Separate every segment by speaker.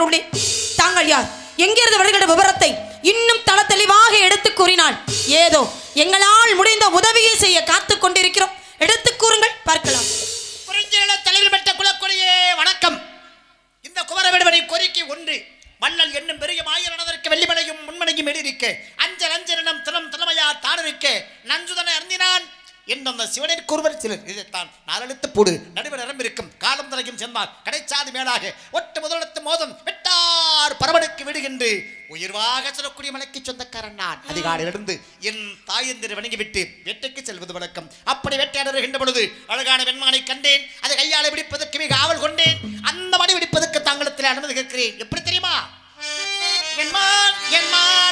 Speaker 1: கடமைப்பட்டுள்ளேன் தாங்கள் யார்? எங்கிருந்து வருகிற விவரத்தை இன்னும் தள தெளிவாக எடுத்து கூறினாள். ஏதோ எங்களால் முடிந்த உதவியை செய்ய காத்து கொண்டிருக்கிறோம். எடுத்து கூறுங்கள் பார்க்கலாம்.
Speaker 2: குறிஞ்சில தலைவர் பெற்ற குலக்குடியே வணக்கம். இந்த குமரவிடுவனை கோரிக்கை ஒன்று. மன்னல் என்னும் பெரிய மாயனதற்கு வெள்ளிமலையும் முன்மனையும் எடிருக்க அஞ்சல் அஞ்சலினம் தினம் திறமையா தானிருக்க நஞ்சுதனை அறிந்தினான் என்னும் சிவனிற்கு ஒருவர் சிலர் இதைத்தான் நாலெழுத்து போடு. நடுவர் நிறம் இருக்கும் காலம் தலையும் சென்றார் கடைச்சாது மேலாக ஒட்டு முதலெழுத்து மோதம் வெட்டார் பரவனுக்கு விடுகின்று. உயிர்வாக சொல்லக்கூடிய மலைக்கு சொந்தக்காரன் நான். அதிகாலையிலிருந்து என் தாயந்திரை வணங்கிவிட்டு வெட்டுக்கு செல்வது வழக்கம். அப்படி வேட்டையாடுகின்ற பொழுது அழகான வெண்மானை கண்டேன். அதை கையால பிடிப்பதற்கு மிக ஆவல் கொண்டேன். அந்த மணி பிடிப்பதற்கு தாங்களத்தில் அனுமதி கேட்கிறேன். எப்படி தெரியுமா? என்மான் என்மான்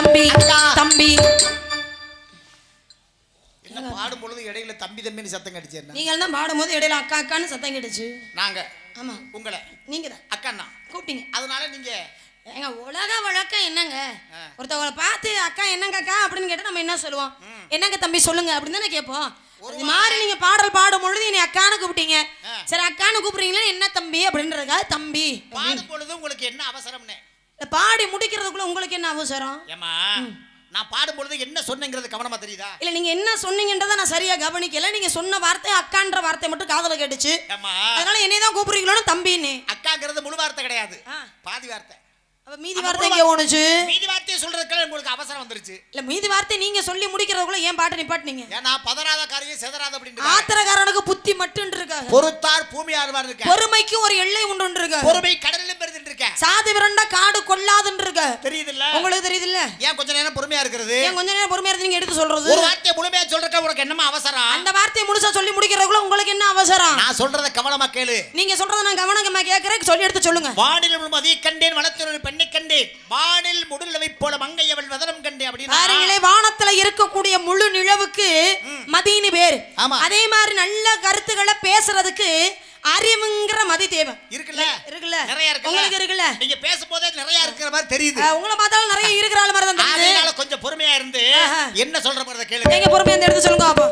Speaker 1: தம்பி
Speaker 2: அக்கா.
Speaker 1: தம்பி.
Speaker 2: என்ன பாடும் பொழுது இடையில தம்பி தம்பின்னு சத்தம் கடிச்சேன்
Speaker 1: நீங்கள் தான் பாடும்போது இடையில அக்கா அக்கான்னு சத்தம் கிடைச்சு.
Speaker 2: நாங்க.
Speaker 1: ஆமா.
Speaker 2: உங்களை.
Speaker 1: நீங்க தான்
Speaker 2: அக்கண்ணா.
Speaker 1: கூப்பிட்டீங்க.
Speaker 2: அதனால நீங்க
Speaker 1: ஏங்க உலக வழக்கம் என்னங்க. ஒருத்தவங்களை பார்த்து அக்கா என்னங்க அக்கா? அப்படின்னு கேட்டா நம்ம என்ன சொல்லுவோம்? என்னங்க தம்பி சொல்லுங்க. அப்படின்னு தானே கேட்போம். இது மாதிரி நீங்க பாடல் பாடும் பொழுது என்னை அக்கான்னு கூப்பிட்டீங்க. சரி அக்கான்னு கூப்பிடுறீங்களா என்ன தம்பி அப்படின்றதுக்காக தம்பி.
Speaker 2: பாடும் பொழுது உங்களுக்கு என்ன அவசரம்னு?
Speaker 1: பாடி முடிக்கிறதுக்குள்ள உங்களுக்கு என்ன அவசரம்?
Speaker 2: ஏமா நான் பாடும் பொழுது என்ன சொன்னேங்கிறது கவனமா தெரியுதா?
Speaker 1: இல்ல நீங்க என்ன சொன்னீங்கன்றத நான் சரியா கவனிக்கல. நீங்க சொன்ன வார்த்தை அக்கான்ற வார்த்தை மட்டும் காதுல கேட்டுச்சு. அதனால என்னைய தான் கூப்பிடுறீங்களோன்னு தம்பின்னு.
Speaker 2: அக்காங்கிறது முழு வார்த்தை கிடையாது. பாதி வார்த்தை.
Speaker 1: மீதி வார்த்தை எங்க ஓணுச்சு
Speaker 2: மீதி வார்த்தையை சொல்றதுக்கு உங்களுக்கு அவசரம் வந்துருச்சு.
Speaker 1: இல்ல மீதி வார்த்தை நீங்க சொல்லி முடிக்கிறதுக்குள்ள ஏன் பாட்டை நிப்பாட்டினீங்க?
Speaker 2: ஏன்னா பதறாத காரியம் செதறாத அப்படின்னு
Speaker 1: ஆத்திரக்காரனுக்கு புத்தி மட்டும் இருக்காங்க
Speaker 2: பொறுத்தார் பூமி ஆழ்வார் இருக்க
Speaker 1: பொறுமைக்கு ஒரு எல்லை உண்டு இருக்க
Speaker 2: பொறுமை கடலிலும்
Speaker 1: சாதி விரண்டா காடு கொள்ளாதுன்னு இருக்க
Speaker 2: தெரியுது இல்ல
Speaker 1: உங்களுக்கு தெரியுது இல்ல
Speaker 2: ஏன் கொஞ்ச நேரம் பொறுமையா இருக்கிறது?
Speaker 1: ஏன் கொஞ்ச நேரம் பொறுமையா இருந்து நீங்க எடுத்து சொல்றது?
Speaker 2: ஒரு வார்த்தையை முழுமையா சொல்றதுக்கு உனக்கு என்னமா அவசரம்?
Speaker 1: அந்த வார்த்தையை முழுசா சொல்லி முடிக்கிறதுக்குள்ள உங்களுக்கு என்ன அவசரம்?
Speaker 2: நான் சொல்றத கவனமா கேளு.
Speaker 1: நீங்க சொல்றத நான் கவனமா கேட்கறேன் சொல்லி எடுத்து சொல்லுங்க.
Speaker 2: வானில் மதிய கண்டேன் வனத்தில் பெண்ணை கண்டேன். வானில் முடுநிலவை போல மங்கையவள் வதனம் கண்டேன் அப்படின்னு
Speaker 1: வானத்துல இருக்கக்கூடிய முழு நிலவுக்கு மதின்னு பேரு. அதே மாதிரி நல்ல கருத்துக்களை பேசுறதுக்கு அறிவுங்கிற மதி தேவை.
Speaker 2: இருக்குல்ல? நிறைய இருக்குல்ல?
Speaker 1: உங்களுக்கு இருக்குல்ல?
Speaker 2: நீங்க பேசும்போதே நிறைய இருக்கிற மாதிரி தெரியுது.
Speaker 1: உங்களை பார்த்தாலும் நிறைய இருக்கிற மாதிரி தான்
Speaker 2: கொஞ்சம் பொறுமையா இருந்து. என்ன சொல்ற மாதிரி கேளுங்க.
Speaker 1: நீங்க பொறுமையா இந்த எடுத்து சொல்லுங்க அப்போ.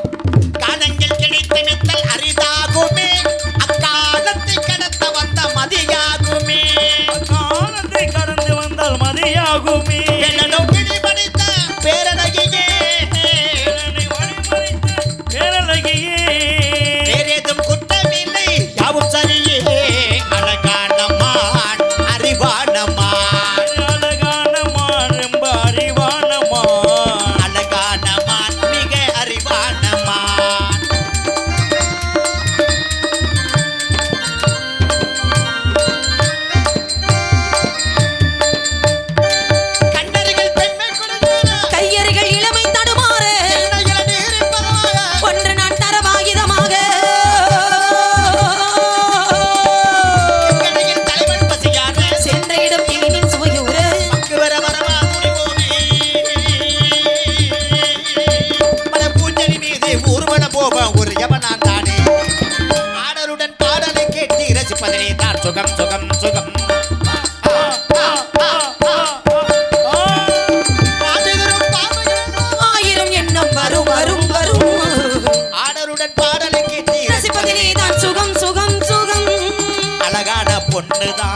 Speaker 1: moneda.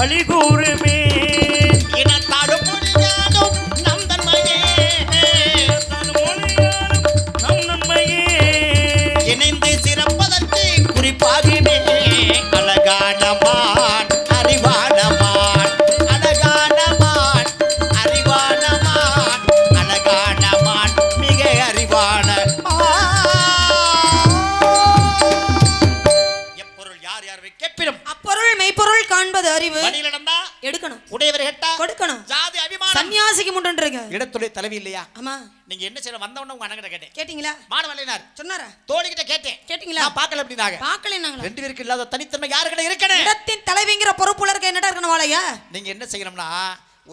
Speaker 1: Ali,
Speaker 2: guru. தலைவி இல்லையா
Speaker 1: ஆமா.
Speaker 2: நீங்க என்ன செய்ய வந்த உடனே உங்க அண்ணன் கேட்டேன்.
Speaker 1: கேட்டீங்களா?
Speaker 2: மாடு வல்லினார்
Speaker 1: சொன்னாரா?
Speaker 2: தோழி கிட்ட கேட்டேன்.
Speaker 1: கேட்டீங்களா?
Speaker 2: நான் பார்க்கல அப்படின்னாங்க.
Speaker 1: பார்க்கல நாங்களா?
Speaker 2: ரெண்டு பேருக்கு இல்லாத தனித்தன்மை யாருக்கிட்ட இருக்கணும்?
Speaker 1: இடத்தின் தலைவிங்கிற பொறுப்புல இருக்க? என்னடா இருக்கணும் வாழையா?
Speaker 2: நீங்க என்ன செய்யணும்னா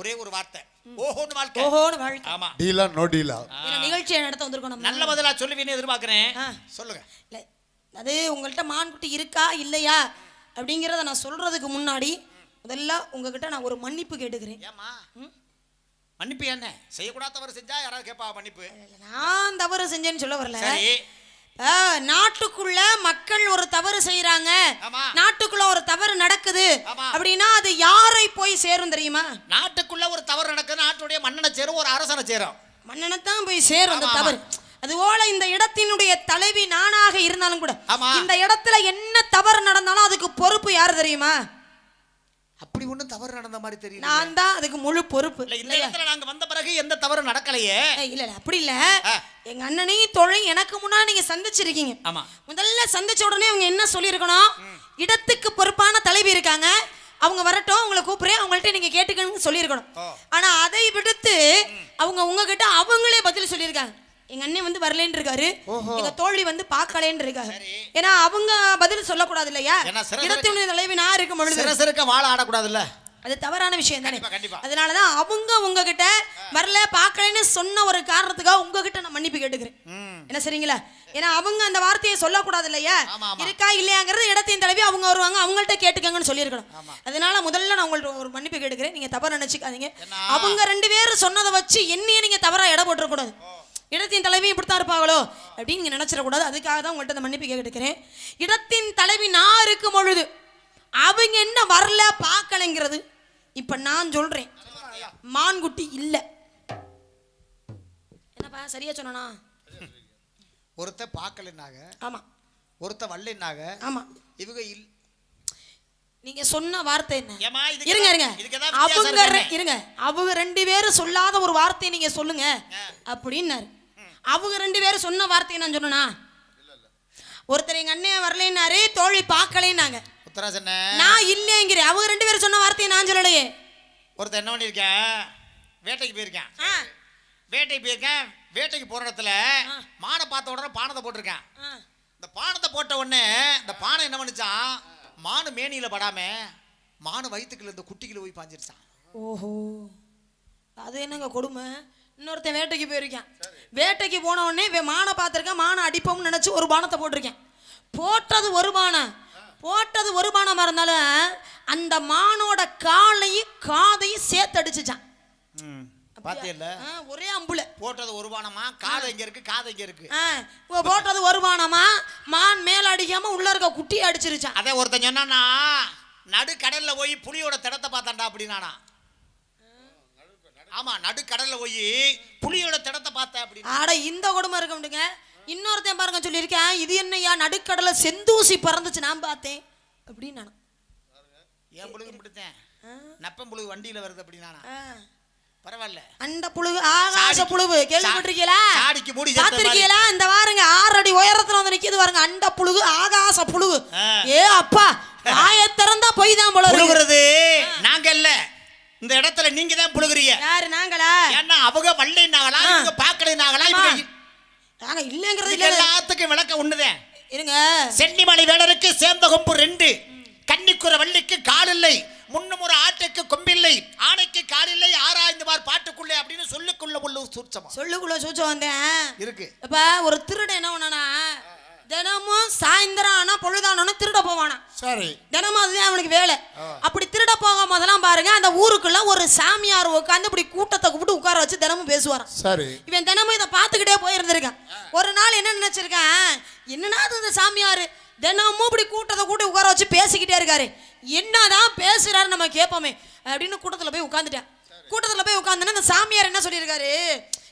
Speaker 2: ஒரே ஒரு வார்த்தை. ஓஹோன்னு வாழ்க்கை.
Speaker 1: ஓஹோன்னு வாழ்க்கை.
Speaker 2: ஆமா.
Speaker 3: டீலா நோ டீலா?
Speaker 1: இல்ல, நிகழ்ச்சியை நடத்த வந்திருக்கோம் நம்ம.
Speaker 2: நல்ல பதிலா சொல்லுவீன்னு எதிர்பார்க்கிறேன். சொல்லுங்க.
Speaker 1: இல்ல அது உங்கள்கிட்ட மான்குட்டி இருக்கா? இல்லையா? அப்படிங்கிறத நான் சொல்றதுக்கு முன்னாடி முதல்ல உங்ககிட்ட நான் ஒரு மன்னிப்பு கேட்டுக்கிறேன்.
Speaker 2: ஏமா மன்னிப்பு என்ன? செய்யக்கூடாத தவறு செஞ்சா யாராவது கேட்பா மன்னிப்பு?
Speaker 1: நான் தவறு செஞ்சேன்னு சொல்ல வரல. நாட்டுக்குள்ள மக்கள் ஒரு தவறு செய்யறாங்க. நாட்டுக்குள்ள ஒரு தவறு நடக்குது. அப்படின்னா அது யாரை போய் சேரும் தெரியுமா?
Speaker 2: நாட்டுக்குள்ள ஒரு தவறு நடக்குது நாட்டுடைய மன்னனை சேரும் ஒரு அரசனை சேரும்.
Speaker 1: மன்னனைத்தான் போய் சேரும் அந்த தவறு. அதுபோல இந்த இடத்தினுடைய தலைவி நானாக இருந்தாலும் கூட. இந்த இடத்துல என்ன தவறு நடந்தாலும் அதுக்கு பொறுப்பு யார் தெரியுமா?
Speaker 2: அப்படி ஒண்ணும் தவறு நடந்த மாதிரி தெரியல
Speaker 1: நான் தான் அதுக்கு முழு பொறுப்பு.
Speaker 2: இல்ல இந்த? இடத்துல நாங்க வந்த பிறகு எந்த தவறு நடக்கலையே.
Speaker 1: ஏய், இல்ல இல்ல அப்படி இல்ல. எங்க அண்ணனையும் தொழில் எனக்கு முன்னாடி நீங்க சந்திச்சிருக்கீங்க.
Speaker 2: ஆமா.
Speaker 1: முதல்ல சந்திச்ச உடனே அவங்க என்ன சொல்லியிருக்கணும்? இடத்துக்கு பொறுப்பான தலைவி இருக்காங்க. அவங்க வரட்டும் அவங்கள கூப்பிடுறேன் அவங்கள்ட்ட நீங்க கேட்டுக்கணும்னு சொல்லியிருக்கணும். ஆனா அதை விடுத்து அவங்க உங்ககிட்ட அவங்களே பதில் சொல்லியிருக்காங்க. எங்க அண்ணன் வந்து வரலேன்னு இருக்காரு. எங்க தோழி வந்து பார்க்கலேன்னு இருக்காங்க
Speaker 2: சரி.
Speaker 1: ஏன்னா அவங்க பதில் சொல்லக்கூடாது இல்லையா?
Speaker 2: ஏன்னா சில-
Speaker 1: இடத்தினுடைய தலைவி நான் இருக்கும் பொழுது.
Speaker 2: சிற சிறுக்க வாழ ஆடக்கூடாதுல்ல?
Speaker 1: அது தவறான விஷயம் தானே. அதனாலதான் அவங்க உங்ககிட்ட வரல பார்க்கலன்னு சொன்ன ஒரு காரணத்துக்காக உங்ககிட்ட நான் மன்னிப்பு கேட்டுக்கிறேன். என்ன சரிங்களா? ஏன்னா அவங்க அந்த வார்த்தையை சொல்லக்கூடாது இல்லையா. இருக்கா இல்லையாங்கிறது இடத்தையும் தடவி அவங்க வருவாங்க அவங்கள்ட்ட கேட்டுக்கங்கன்னு சொல்லியிருக்கணும். அதனால முதல்ல நான் உங்கள்ட்ட ஒரு மன்னிப்பு கேட்டுக்கிறேன். நீங்க தவறு நினைச்சுக்காதீங்க. அவங்க ரெண்டு பேரும் சொன்னதை வச்சு என்னையே நீங்க தவறா இட போட்டுறக்கூடாது. இடத்தின் தலைவி இப்படித்தான் இருப்பாங்களோ? அப்படின்னு நீங்க நினைச்சிடக்கூடாது. அதுக்காக தான் உங்கள்ட்ட அந்த மன்னிப்பு கேட்டுக்கிறேன். இடத்தின் தலைவி நான் இருக்கும் பொழுது அவங்க என்ன வரல பார்க்கலைங்கிறது இப்ப நான் சொல்றேன். மான்குட்டி இல்ல. என்னப்பா சரியா சொன்னா
Speaker 2: ஒருத்த பார்க்கலன்னாக
Speaker 1: ஆமா.
Speaker 2: ஒருத்த வல்லைன்னாக
Speaker 1: ஆமா.
Speaker 2: இவங்க இல்
Speaker 1: நீங்க சொன்ன வார்த்தை என்ன? இருங்க இருங்க.
Speaker 2: இதுக்கு ஏதாவது வித்தியாசம்
Speaker 1: அவங்க இருங்க. அவங்க ரெண்டு பேரும் சொல்லாத ஒரு வார்த்தையை நீங்க சொல்லுங்க அப்படின்னாரு. அவங்க ரெண்டு பேரும் சொன்ன வார்த்தையை நான் சொன்னா ஒருத்தர் எங்க அண்ணன் வரலைன்னாரு தோழி பார்க்கலைன்னாங்க. நான் இல்லைங்கிறேன். அவங்க ரெண்டு பேரும் சொன்ன வார்த்தையை நான் சொல்லலையே.
Speaker 2: ஒருத்தன் என்ன பண்ணியிருக்கேன் வேட்டைக்கு போயிருக்கேன். வேட்டைக்கு போயிருக்கேன். வேட்டைக்கு போற இடத்துல மானை பார்த்த உடனே பானத்தை போட்டிருக்கேன். இந்த பானத்தை போட்ட உடனே இந்த பானை என்ன பண்ணுச்சான் மானு மேனியில படாம மானு வயிற்றுக்குள்ள இந்த குட்டிக்குள்ள போய் பாஞ்சிருச்சான்
Speaker 1: ஓஹோ. அது என்னங்க கொடுமை? இன்னொருத்தன் வேட்டைக்கு போயிருக்கேன். வேட்டைக்கு போன உடனே மானை பார்த்துருக்கேன் மானை அடிப்போம்னு நினச்சி ஒரு பானத்தை போட்டிருக்கேன். போட்டது ஒரு பானை. போட்டது ஒரு பானமாக இருந்தாலும் அந்த மானோட காலையும் காதையும் சேர்த்து அடிச்சுச்சான் ஒரே அம்புல.
Speaker 2: போட்டது ஒரு பானமா? காது எங்க இருக்கு? காது இருக்கு?
Speaker 1: இவ போட்டது ஒரு பானமா? மான் மேல அடிக்காம உள்ள இருக்க குட்டியை அடிச்சிருச்சான்.
Speaker 2: அதே ஒருத்தன் சொன்னானா நடு கடல்ல போய் புலியோட திடத்தை பார்த்தான்டா அப்படின்னானா. ஆமா நடு கடல்ல போய் புலியோட திடத்தை பார்த்தேன் அப்படின்னு.
Speaker 1: ஆட இந்த கொடுமை இருக்க முடியுங்க இன்னொருத்தன் பாருங்க சொல்லியிருக்கேன் இது என்னய்யா நடுக்கடலை செந்தூசி பறந்துச்சு நான் பார்த்தேன். அப்படின்னு நானும்
Speaker 2: ஏன் புழுகு முடித்தேன் நப்பம் புழுகு வண்டியில வருது அப்படின்னானா.
Speaker 1: ஆ.
Speaker 2: பரவாயில்ல.
Speaker 1: அண்ட புழுகு ஆகாச புழுவு கேள்விப்பட்டிருக்கீங்களா?
Speaker 2: சாடிக்கு மூடி
Speaker 1: பாத்திருக்கீங்களா இந்த பாருங்க ஆறு அடி உயரத்துல வந்து நிக்குது பாருங்க அண்ட புழுகு ஆகாச புழுகு.
Speaker 2: ஆ.
Speaker 1: ஏ அப்பா வாய திறந்தா போய் தான் போல இருக்கு.
Speaker 2: புழுகுறது நாங்க இல்ல இந்த இடத்துல நீங்க தான் புழுகுறீங்க.
Speaker 1: யாரு நாங்களா?
Speaker 2: ஏன்னா அவங்க வல்லைனாங்களா
Speaker 1: ஆ.
Speaker 2: இவங்க பாக்கலைனாங்களா
Speaker 1: ஆமா.
Speaker 2: இவங்க
Speaker 1: நாங்க இல்லங்கிறது இல்ல
Speaker 2: எல்லாத்துக்கும் விளக்கம் ஒண்ணுதான்
Speaker 1: இருங்க.
Speaker 2: சென்னிமலை வேடருக்கு சேர்ந்த கொம்பு ரெண்டு. கன்னிக்குற வள்ளிக்கு கால் இல்லை முன்னும் ஒரு ஆட்டுக்கு கொம்பில்லை. ஆணைக்கு கால் இல்லை ஆராய்ந்து பார் பாட்டுக்குள்ளே அப்படின்னு சொல்லுக்குள்ள உள்ள சூட்சமா
Speaker 1: சொல்லுக்குள்ள சூச்சம் வந்தேன்.
Speaker 2: இருக்கு.
Speaker 1: இப்ப ஒரு திருடன் என்ன பண்ணானா தினமும் சாயந்தரம் ஆனா பொழுதானோன்னு திருட போவானா?
Speaker 3: சரி.
Speaker 1: தினமும் அதுதான் அவனுக்கு வேலை. அப்படி திருட போகும் போதெல்லாம் பாருங்க அந்த ஊருக்குள்ள ஒரு சாமியார் உட்காந்து இப்படி கூட்டத்தை கூப்பிட்டு உட்கார வச்சு தினமும் பேசுவாராம்.
Speaker 3: சரி.
Speaker 1: இவன் தினமும் இதை பார்த்துக்கிட்டே போயிருந்திருக்கான். ஒரு நாள் என்ன நினைச்சிருக்கான்? என்னன்னா அது இந்த சாமியார்? தினமும் இப்படி கூட்டத்தை கூட்டி உட்கார வச்சு பேசிக்கிட்டே இருக்காரு. என்னதான் பேசுறாரு நம்ம கேட்போமே அப்படின்னு கூட்டத்தில் போய் உட்காந்துட்டேன் கூட்டத்தில் போய் உட்காந்துன்னா இந்த சாமியார் என்ன சொல்லியிருக்காரு?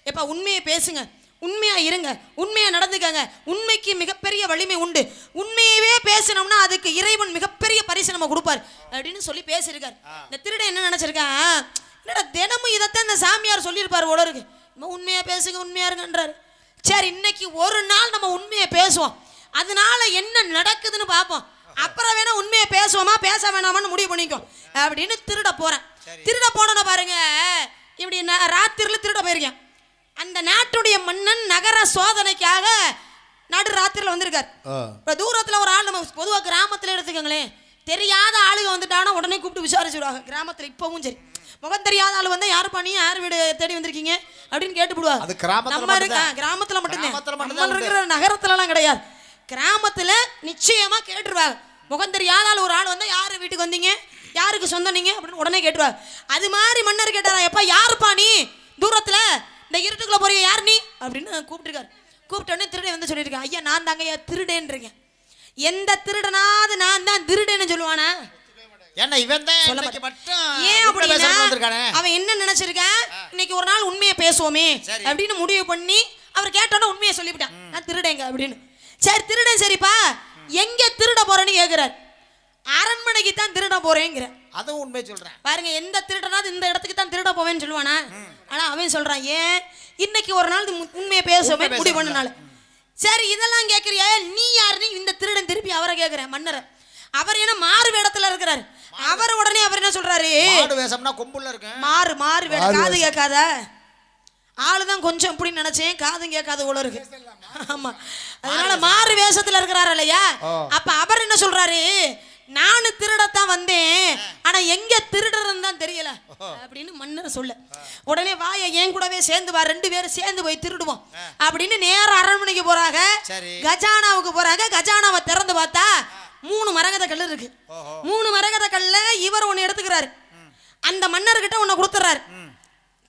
Speaker 1: எப்பா உண்மையை பேசுங்க. உண்மையா இருங்க உண்மையா நடந்துக்கங்க. உண்மைக்கு மிகப்பெரிய வலிமை உண்டு. உண்மையவே பேசினோம்னா அதுக்கு இறைவன் மிகப்பெரிய பரிசு நம்ம கொடுப்பார். அப்படின்னு சொல்லி பேசியிருக்காரு. இந்த திருடன் என்ன நினைச்சிருக்கான் என்னடா தினமும் இதைத்தான் இந்த சாமியார் சொல்லியிருப்பார் இருக்கு. நம்ம உண்மையா பேசுங்க உண்மையா இருங்கன்றாரு. சரி இன்னைக்கு ஒரு நாள் நம்ம உண்மையை பேசுவோம். அதனால என்ன நடக்குதுன்னு பார்ப்போம். அப்புறம் வேணா உண்மையை பேசுவோமா பேச வேணாமான்னு முடிவு பண்ணிக்கோ. அப்படின்னு திருட போறேன். திருட போனோன்னு பாருங்க இப்படி நான் ராத்திரில திருட போயிருக்கேன். அந்த நாட்டுடைய மன்னன் நகர சோதனைக்காக நடு ராத்திரில வந்திருக்கார். இப்போ தூரத்தில் ஒரு ஆள் நம்ம பொதுவாக கிராமத்தில் எடுத்துக்கோங்களேன். தெரியாத ஆளுங்க வந்துட்டானா உடனே கூப்பிட்டு விசாரிச்சுடுவாங்க. கிராமத்தில் இப்பவும் சரி. முகம் தெரியாத ஆள் வந்தா யாரு பண்ணி யார் வீடு தேடி வந்திருக்கீங்க அப்படின்னு கேட்டு போடுவாங்க
Speaker 3: அது
Speaker 1: நம்ம இருக்க.
Speaker 3: கிராமத்துல மட்டும்தான்.
Speaker 1: நம்ம இருக்கிற நகரத்துலலாம் கிடையாது. கிராமத்துல நிச்சயமா கேட்டுருவாங்க. முகம் தெரியாத ஆள் ஒரு ஆள் வந்தா யாரு வீட்டுக்கு வந்தீங்க? யாருக்கு சொந்தம் நீங்க? அப்படின்னு உடனே கேட்டுருவாங்க. அது மாதிரி மன்னர் கேட்டாரா எப்பா யாருப்பா நீ? தூரத்துல இந்த இருட்டுக்குள்ள போறிய யார் நீ? அப்படின்னு கூப்பிட்டுருக்காரு. கூப்பிட்ட உடனே திருடன் வந்து சொல்லியிருக்கேன் ஐயா நான் தாங்க ஐயா திருடேன்றீங்க. எந்த திருடனாவது நான் தான் திருடேன்னு சொல்லுவானா?
Speaker 2: ஏன்னா இவன் தான்
Speaker 1: ஏன் அப்படின்னா அவன் என்ன நினைச்சிருக்கான் இன்னைக்கு ஒரு நாள் உண்மையை பேசுவோமே. அப்படின்னு முடிவு பண்ணி அவர் கேட்டோன்னே உண்மையை சொல்லிவிட்டான் நான் திருடேங்க அப்படின்னு. சரி திருடன் சரிப்பா. எங்க திருட போறேன்னு கேக்குறார். அரண்மனைக்கு தான் திருட போறேங்கிற.
Speaker 2: அதுவும் உண்மை சொல்றேன்.
Speaker 1: பாருங்க எந்த திருடனாவது இந்த இடத்துக்கு தான் திருட போவேன்னு சொல்லுவானா? ஆனா அவன் சொல்றான் ஏன்? இன்னைக்கு ஒரு நாள் உண்- உண்மையை பேசுவோமே
Speaker 2: உண்மை
Speaker 1: முடிவு. பண்ணனால. சரி இதெல்லாம் கேக்குறியா? நீ யாருன்னு இந்த திருடன் திருப்பி அவரை கேக்குறேன் மன்னரை. அவர் என்ன மாறு வேடத்துல இருக்கிறாரு. அவர் உடனே அவர் என்ன சொல்றாரு?
Speaker 2: மாடு வேஷம்னா கொம்புல இருக்கு
Speaker 1: மாறு மாறு வேட
Speaker 3: மாறு
Speaker 1: காது. கேட்காத. ஆளு தான் கொஞ்சம் இப்படி நினைச்சேன் காதும் கேட்காத போல இருக்கு. ஆமா. அதனால மாறு வேஷத்துல இருக்கிறாரு இல்லையா. அப்ப அவர் என்ன சொல்றாரு? நானும் திருடத்தான் வந்தேன். ஆனா எங்க திருடுறதுன்னு தான் தெரியல. அப்படின்னு மன்னர் சொல்ல. உடனே வாய என் கூடவே சேர்ந்து வா ரெண்டு பேரும் சேர்ந்து போய் திருடுவோம். அப்படின்னு நேரா அரண்மனைக்கு போறாங்க. கஜானாவுக்கு போறாங்க. கஜானாவை திறந்து பார்த்தா மூணு மரகத கல் இருக்கு மூணு மரகத கல்ல இவர் ஒன்னு எடுத்துக்கிறாரு. அந்த மன்னர்கிட்ட உன்னை கொடுத்துறாரு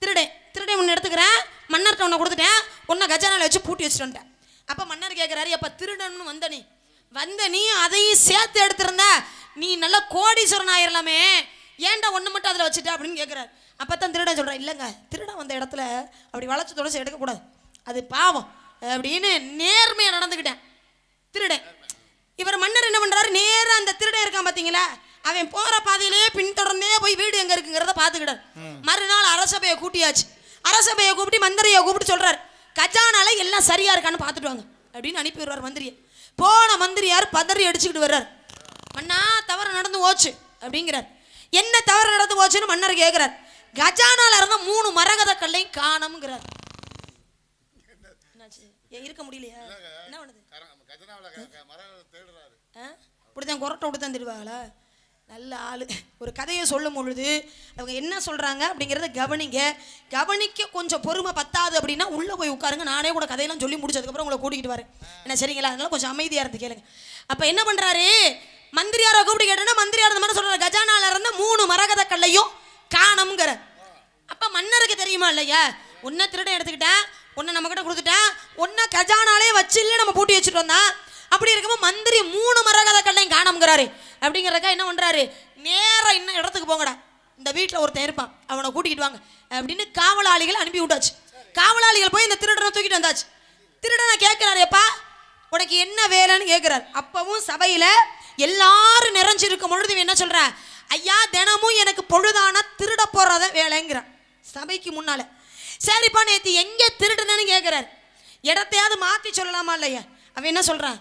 Speaker 1: திருடேன். திருடேன் ஒன்று எடுத்துக்கிறேன். மன்னர்கிட்ட உன்னை கொடுத்துட்டேன். உன்னை கஜானால வச்சு பூட்டி வச்சுட்டு அப்போ மன்னர் கேட்குறாரு அப்போ திருடன்னு வந்த நீ வந்த நீ அதையும் சேர்த்து எடுத்திருந்தா நீ நல்ல கோடீஸ்வரன் ஆயிரலாமே. ஏன்டா ஒன்று மட்டும் அதில் வச்சுட்ட அப்படின்னு கேட்குறாரு அப்போ தான் திருடன் சொல்கிறேன் இல்லைங்க திருடன் வந்த இடத்துல அப்படி வளைச்சு தொடச்சி எடுக்கக்கூடாது. அது பாவம். அப்படின்னு நேர்மையாக நடந்துக்கிட்டேன். திருடன். இவர் மன்னர் என்ன பண்றாரு? நேரா அந்த திருடன் இருக்கான் பாத்தீங்களா? அவன் போற பாதையிலே பின்தொடர்ந்தே போய் வீடு எங்க இருக்குங்கிறத பாத்துக்கிட்டார். மறுநாள் அரசபையை கூட்டியாச்சு. அரசபையை கூப்பிட்டு மந்திரியை கூப்பிட்டு சொல்றாரு. கஜானால எல்லாம் சரியா இருக்கான்னு பார்த்துட்டு வாங்க. அப்படின்னு அனுப்பி விடுறாரு மந்திரியை. போன மந்திரியார் பதறி அடிச்சுக்கிட்டு வர்றாரு. மன்னா தவறு நடந்து போச்சு அப்படிங்கிறார். என்ன தவறு நடந்து போச்சுன்னு மன்னர் கேட்கிறார் கஜானால இருந்த மூணு மரகத கல்லையும் காணோம்ங்கிறார் இருக்க முடியலையா? என்ன பண்ணுது? ஆ? இப்படித்தான் குரட்டை விட்டு தான் திருவாங்களா நல்ல ஆள். ஒரு கதையை சொல்லும் பொழுது அவங்க என்ன சொல்கிறாங்க அப்படிங்கிறத கவனிங்க. கவனிக்க கொஞ்சம் பொறுமை பத்தாது அப்படின்னா உள்ளே போய் உட்காருங்க. நானே கூட கதையெல்லாம் சொல்லி முடிச்சதுக்கப்புறம் உங்களை கூட்டிகிட்டு வரேன். என்ன சரிங்களா? அதனால கொஞ்சம் அமைதியாக இருந்து கேளுங்க. அப்போ என்ன பண்ணுறாரு மந்திரியாரை கூப்பிட்டு கேட்டோன்னா மந்திரியார் மாதிரி சொல்கிறார் கஜானால இருந்த மூணு மரகத கல்லையும் காணோம்ங்கிற. அப்போ மன்னருக்கு தெரியுமா இல்லையா? ஒன்றை திருடன் எடுத்துக்கிட்டேன் ஒன்றை நம்மக்கிட்ட கொடுத்துட்டேன் ஒன்றை கஜானாலே வச்சு இல்லை நம்ம பூட்டி வச்சுட்டு வந்தான். அப்படி இருக்கும்போது மந்திரி மூணு மரகத கண்ணையும் காணம்ங்கிறாரு. அப்படிங்கிறக்கா என்ன பண்ணுறாரு நேராக இன்னும் இடத்துக்கு போங்கடா. இந்த வீட்டில் ஒருத்தன் இருப்பான். அவனை கூட்டிகிட்டு வாங்க. அப்படின்னு காவலாளிகள் அனுப்பி விட்டாச்சு. காவலாளிகள் போய் இந்த திருடனை தூக்கிட்டு வந்தாச்சு. திருடனை கேட்குறாரு எப்பா உனக்கு என்ன வேலைன்னு கேட்குறாரு. அப்பவும் சபையில் எல்லாரும் நிறைஞ்சிருக்கும் பொழுது என்ன சொல்கிற ஐயா தினமும் எனக்கு பொழுதான திருட போறத வேலைங்கிறான். சபைக்கு முன்னால. சரிப்பா நேற்று எங்கே திருடுனேன்னு கேட்குறாரு. இடத்தையாவது மாற்றி சொல்லலாமா இல்லையா? அவன் என்ன சொல்கிறான்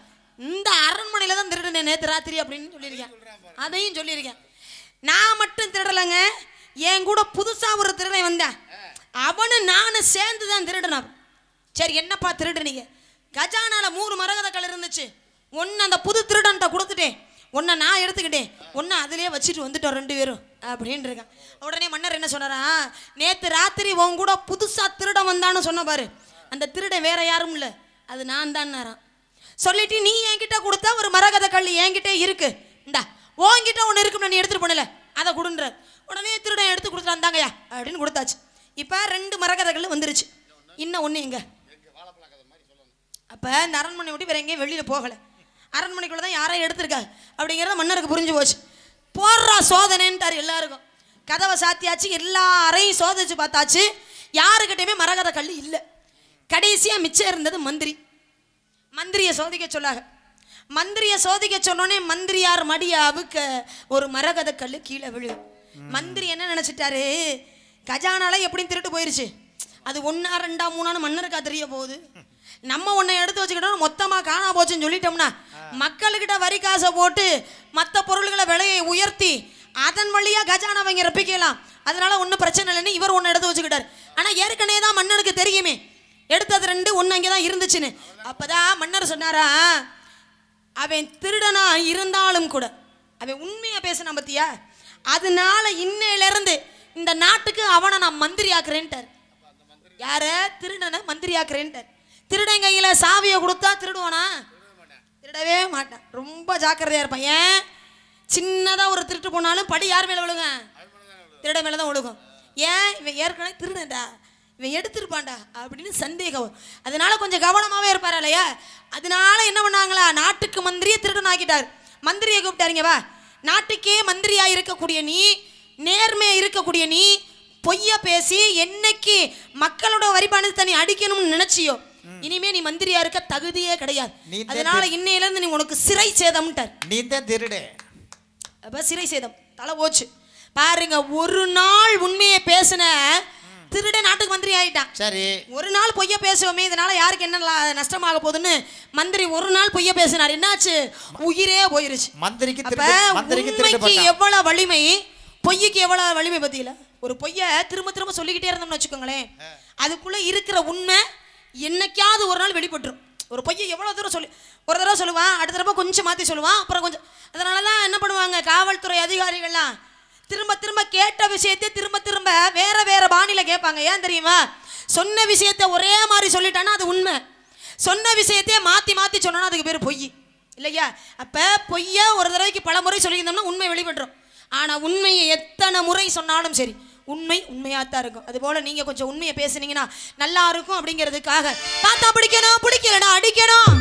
Speaker 1: இந்த அரண்மனையில தான் திருடுனேன் நேத்து ராத்திரி அப்படின்னு சொல்லியிருக்கேன். அதையும் சொல்லியிருக்கேன். நான் மட்டும் திருடலைங்க என் கூட புதுசா ஒரு திருடன் வந்தேன். அவனும் நானும் சேர்ந்து தான் திருடனான் சரி என்னப்பா திருடுனீங்க கஜானால மூணு மரகத கல் இருந்துச்சு. ஒன்று அந்த புது திருடன்ட்ட கொடுத்துட்டேன். ஒன்றை நான் எடுத்துக்கிட்டேன். ஒன்று அதிலே வச்சுட்டு வந்துட்டோம் ரெண்டு பேரும் அப்படின்னு இருக்கான். உடனே மன்னர் என்ன சொன்னாரா? நேற்று ராத்திரி உன் கூட புதுசாக திருடன் வந்தான்னு சொன்ன பாரு. அந்த திருடன் வேற யாரும் இல்லை. அது நான் தான் சொல்லிட்டு நீ என்கிட்ட கொடுத்தா ஒரு மரகத கல் என்கிட்ட இருக்கு. இந்தா உன்கிட்ட ஒன்று இருக்குன்னு நீ எடுத்துட்டு போனல அதை கொடுன்ற உடனே திருடன் எடுத்து கொடுத்துட்டு அப்படின்னு கொடுத்தாச்சு. இப்போ ரெண்டு மரகத கல் வந்துருச்சு. இன்னும் ஒன்று எங்க அப்போ இந்த அரண்மனை விட்டு வேற எங்கேயும் வெளியில் போகலை. அரண்மனைக்குள்ளே தான் யாரையும் எடுத்திருக்கா அப்படிங்கிறத மன்னருக்கு புரிஞ்சு போச்சு. போடுறா சோதனைன்ட்டார் எல்லாருக்கும். கதவை சாத்தியாச்சு எல்லாரையும் சோதிச்சு பார்த்தாச்சு. யாருக்கிட்டையுமே மரகத கல் இல்லை. கடைசியாக மிச்சம் இருந்தது மந்திரி. மந்திரியை சோதிக்க சொல்லாக. மந்திரியை சோதிக்க சொன்னோடனே மந்திரியார் மடியை அவுக்க ஒரு மரகத கல் கீழே விழு மந்திரி என்ன நினச்சிட்டாரு? கஜானால எப்படியும் திருட்டு போயிருச்சு. அது ஒன்றா ரெண்டா மூணான்னு மன்னருக்கா தெரிய போகுது. நம்ம ஒன்றை எடுத்து வச்சுக்கிட்டோம் மொத்தமாக காணா போச்சுன்னு சொல்லிட்டோம்னா மக்கள்கிட்ட வரி காசை போட்டு மற்ற பொருள்களை விலையை உயர்த்தி அதன் வழியாக கஜானாவங்க ரப்பிக்கலாம் அதனால ஒன்றும் பிரச்சனை இல்லைன்னு இவர் ஒன்று எடுத்து வச்சுக்கிட்டார். ஆனால் ஏற்கனவே தான் மன்னனுக்கு தெரியுமே. எடுத்தது ரெண்டு ஒன்று அங்கே தான் இருந்துச்சுன்னு. அப்போதான் மன்னர் சொன்னாரா அவன் திருடனா இருந்தாலும் கூட அவன் உண்மையாக பேசினான் பத்தியா? அதனால இன்னையிலேருந்து இந்த நாட்டுக்கு அவனை நான் மந்திரி ஆக்குறேன்ட்டார் யார? திருடனை மந்திரி ஆக்குறேன்ட்டார் திருடன் கையில் சாவியை கொடுத்தா திருடுவானா? திருடவே மாட்டான். ரொம்ப ஜாக்கிரதையாக இருப்பான். ஏன்? சின்னதாக ஒரு திருட்டு போனாலும் படி யார் மேலே விழுங்க திருட மேலே தான் விழுகும் ஏன்? இவன் ஏற்கனவே திருடன்டா. இவன் எடுத்திருப்பான்டா அப்படின்னு சந்தேகம். அதனால கொஞ்சம் கவனமாவே இருப்பார் இல்லையா? அதனால என்ன பண்ணாங்களா? நாட்டுக்கு மந்திரியை திருடன் ஆக்கிட்டார். மந்திரியை கூப்பிட்டாருங்க வா. நாட்டுக்கே மந்திரியா இருக்கக்கூடிய நீ நேர்மையா இருக்கக்கூடிய நீ பொய்ய பேசி என்னைக்கு மக்களோட வரி பணத்தை நீ அடிக்கணும்னு நினைச்சியோ இனிமே நீ மந்திரியா இருக்க தகுதியே கிடையாது. அதனால இன்னையில இருந்து நீ உனக்கு சிறை சேதம்ட்டார்
Speaker 2: நீ தான் திருடு.
Speaker 1: அப்ப சிறை சேதம். தலை போச்சு. பாருங்க ஒரு நாள் உண்மையை பேசின திருட நாட்டுக்கு மந்திரி ஆயிட்டான்
Speaker 2: சரி.
Speaker 1: ஒரு நாள் பொய்ய பேசுவோமே இதனால யாருக்கு என்ன நஷ்டமாக போகுதுன்னு மந்திரி ஒரு நாள் பொய்ய பேசினார். என்னாச்சு? உயிரே போயிருச்சு.
Speaker 2: மந்திரிக்கு
Speaker 1: உண்மைக்கு எவ்வளவு வலிமை? பொய்யுக்கு எவ்வளவு வலிமை பத்தியில? ஒரு பொய்ய திரும்ப திரும்ப சொல்லிக்கிட்டே இருந்தோம்னு வச்சுக்கோங்களேன். அதுக்குள்ள இருக்கிற உண்மை என்னைக்காவது ஒரு நாள் வெளிப்பட்டுரும். ஒரு பொய்யை எவ்வளவு தூரம் சொல்லி ஒரு தடவை சொல்லுவான் அடுத்த தடவை கொஞ்சம் மாத்தி சொல்லுவான் அப்புறம் கொஞ்சம் அதனால தான் என்ன பண்ணுவாங்க? காவல்துறை அதிகாரிகள்லாம் திரும்ப திரும்ப கேட்ட விஷயத்தை திரும்ப திரும்ப வேற வேற பாணியில் கேட்பாங்க. ஏன் தெரியுமா? சொன்ன விஷயத்தை ஒரே மாதிரி சொல்லிட்டான்னா அது உண்மை. சொன்ன விஷயத்தையே மாற்றி மாற்றி சொன்னா அதுக்கு பேர் பொய். இல்லையா? அப்போ பொய்யா ஒரு தடவைக்கு பல முறை சொல்லியிருந்தோம்னா உண்மை வெளிப்பட்டுரும். ஆனால் உண்மையை எத்தனை முறை சொன்னாலும் சரி உண்மை உண்மையாக தான் இருக்கும். அது நீங்கள் கொஞ்சம் உண்மையை பேசுனீங்கன்னா நல்லா இருக்கும் அப்படிங்கிறதுக்காக. பார்த்தா பிடிக்கணும் பிடிக்கலனா அடிக்கணும்.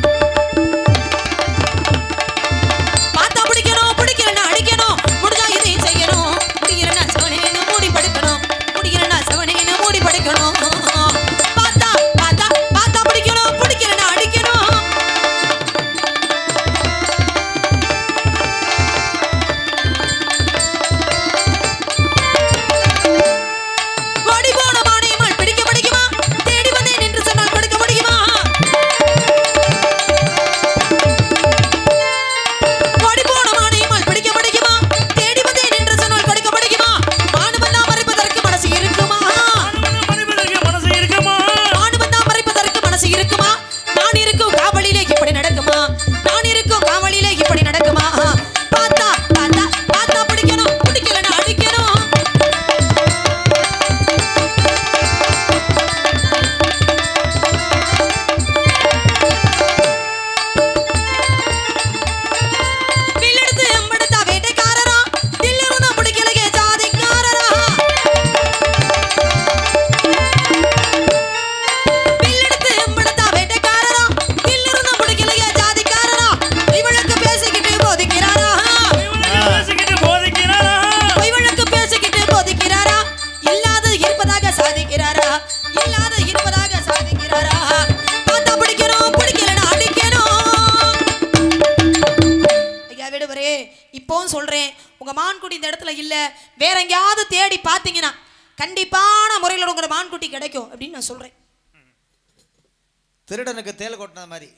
Speaker 2: திருடனுக்கு தேள் கொட்டின மாதிரி.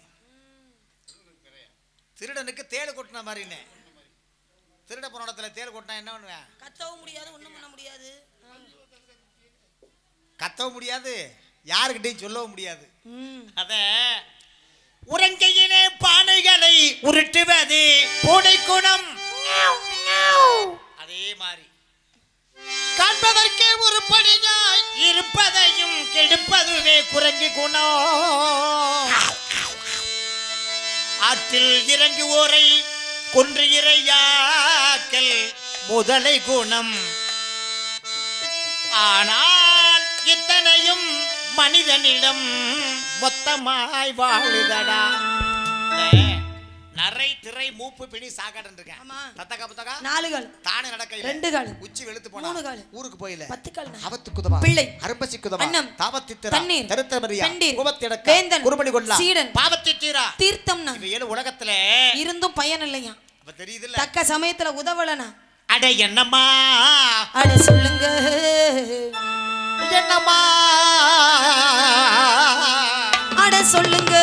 Speaker 2: திருடனுக்கு தேள் கொட்டின மாதிரின்னு. திருட போன இடத்துல தேள் கொட்டினா என்ன பண்ணுவேன்?
Speaker 1: கத்தவும் முடியாது ஒண்ணும் பண்ண முடியாது.
Speaker 2: கத்தவும் முடியாது யாருக்கிட்டையும் சொல்லவும் முடியாது. அத உறங்கையிலே பானைகளை உருட்டுவது பூனை குணம் அதே மாதிரி. காண்பதற்கே ஒரு பணியாய் இருப்பதையும் கெடுப்பதுவே குரங்கி குணம். ஆற்றில் இறங்குவோரை கொன்று இறையாக்கல் முதலை குணம். ஆனால் இத்தனையும் மனிதனிடம் மொத்தமாய் வாழுதடா. நரை திரை மூப்பு பிணி சாக்காடன் இருக்கேன்.
Speaker 1: ஆமா.
Speaker 2: தத்தக்கா புத்தகா
Speaker 1: நாலு கால்
Speaker 2: தானே நடக்க
Speaker 1: ரெண்டு கால்
Speaker 2: உச்சி வெளுத்து போனா
Speaker 1: மூணு கால்.
Speaker 2: ஊருக்கு போயில.
Speaker 1: பத்து கால்
Speaker 2: அவத்து குதமா
Speaker 1: பிள்ளை.
Speaker 2: அரும்பசி குதமா
Speaker 1: அன்னம்.
Speaker 2: தாவத்தித்திரா
Speaker 1: தண்ணீர்.
Speaker 2: தருத்தமரியா. குபத்திடக்க
Speaker 1: வேந்தன்.
Speaker 2: குருபடி கொள்ளா
Speaker 1: சீடன்.
Speaker 2: பாவத்தித்தீரா
Speaker 1: தீர்த்தம்னா
Speaker 2: இவ ஏழு உலகத்துல
Speaker 1: இருந்தும் பயன் இல்லையா
Speaker 2: அப்ப தெரியுதுல்ல.
Speaker 1: தக்க சமயத்துல உதவலனா?
Speaker 2: அட என்னம்மா?
Speaker 1: அட சொல்லுங்க.
Speaker 2: என்னம்மா?
Speaker 1: அட சொல்லுங்க.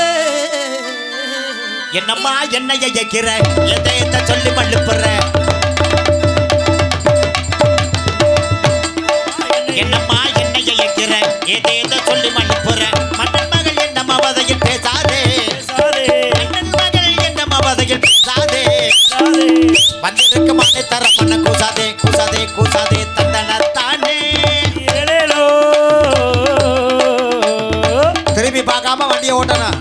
Speaker 2: என்னம்மா என்னைய இயக்கிற? எதை எந்த சொல்லி மழுப்புற என்னம்மா என்னைய இயக்கிற? எதை எந்த சொல்லி மழுப்புற மன்னன் மகள் என்ன மவதையில் பேசாதே. மன்னன் மகள் என்ன மவதையில் பேசாதே. வந்திருக்கு மண்ணை தர பண்ண கூசாதே கூசாதே கூசாதே தந்தன தானே. திரும்பி பார்க்காம வண்டியை ஓட்டணும்.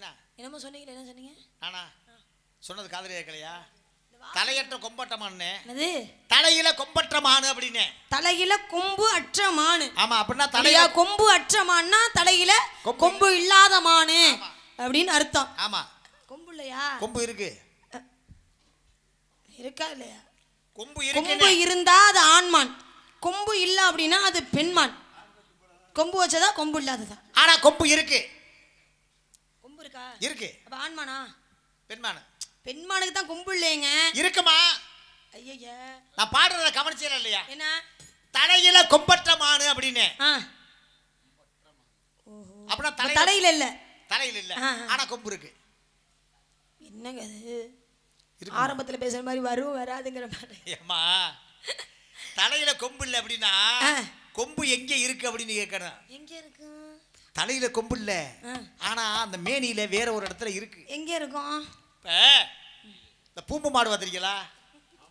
Speaker 2: என்ன?
Speaker 1: என்னமோ சொன்னீங்களே என்ன சொன்னீங்க?
Speaker 2: ஆனா சொன்னது காதலி கேட்கலையா? தலையற்ற கொம்பட்டமான்னு.
Speaker 1: என்னது?
Speaker 2: தலையில கொம்பற்றமானு அப்படின்னு.
Speaker 1: தலையில கொம்பு அற்ற மானு
Speaker 2: ஆமா அப்படின்னா
Speaker 1: தலையா கொம்பு அற்ற மான்னா தலையில
Speaker 2: கொம்பு.
Speaker 1: இல்லாத மானு அப்படின்னு அர்த்தம்.
Speaker 2: ஆமா.
Speaker 1: கொம்பு இல்லையா?
Speaker 2: கொம்பு இருக்கு.
Speaker 1: இருக்கா இல்லையா?
Speaker 2: கொம்பு
Speaker 1: கொம்பு இருந்தா அது ஆண்மான். கொம்பு இல்ல அப்படின்னா அது பெண்மான். கொம்பு வச்சதா கொம்பு இல்லாததா?
Speaker 2: ஆனா கொம்பு இருக்கு.
Speaker 1: இருக்கா?
Speaker 2: இருக்கு.
Speaker 1: அப்ப ஆண்மானா?
Speaker 2: பெண்மானு.
Speaker 1: பெண்மானுக்கு தான் கொம்பு இல்லைங்க
Speaker 2: இருக்குமா?
Speaker 1: ஐயய்ய
Speaker 2: நான் பாடுறத கவனிச்சே இல்லையா?
Speaker 1: என்ன?
Speaker 2: தலையில கொம்பற்ற மானு அப்படின்னு. அப்படின்னா தலை
Speaker 1: தலையில இல்ல.
Speaker 2: தலையில இல்ல. ஆனா கொம்பு இருக்கு.
Speaker 1: என்னங்க அது? ஆரம்பத்துல பேசுற மாதிரி வரும் வராதுங்கிற மாதிரி.
Speaker 2: ஏம்மா? தலையில கொம்பு இல்ல அப்படின்னா. கொம்பு எங்க இருக்கு அப்படின்னு கேட்கணும்
Speaker 1: எங்க இருக்கு?
Speaker 2: தலையில கொம்பு இல்ல. ஆனா அந்த மேனியில வேற ஒரு இடத்துல இருக்கு.
Speaker 1: எங்க இருக்கும்?
Speaker 2: இந்த பூம்பு மாடு பார்த்திருக்கீங்களா?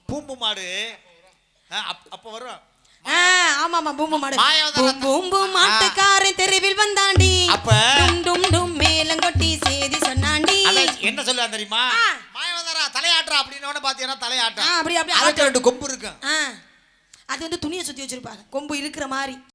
Speaker 2: பூம்பு மாடு. அப்ப வரும்.
Speaker 1: ஆ, ஆமா ஆமா பூம்பு மாடு. பூம்பு மாட்டுக்காரன் தெருவில் வந்தாண்டி.
Speaker 2: அப்ப
Speaker 1: டும் டும் மேலங்கொட்டி சேதி சொன்னாண்டி.
Speaker 2: என்ன சொல்லுவா தெரியுமா. மாயவதாரா தலையாட்டுறா அப்படின்னு பாத்தீங்கன்னா
Speaker 1: ஆ,
Speaker 2: தலையாட்டம்
Speaker 1: அப்படி அப்படி.
Speaker 2: ரெண்டு கொம்பு இருக்கும்.
Speaker 1: அது வந்து துணியை சுத்தி வச்சிருப்பாங்க. கொம்பு இருக்கிற மாதிரி.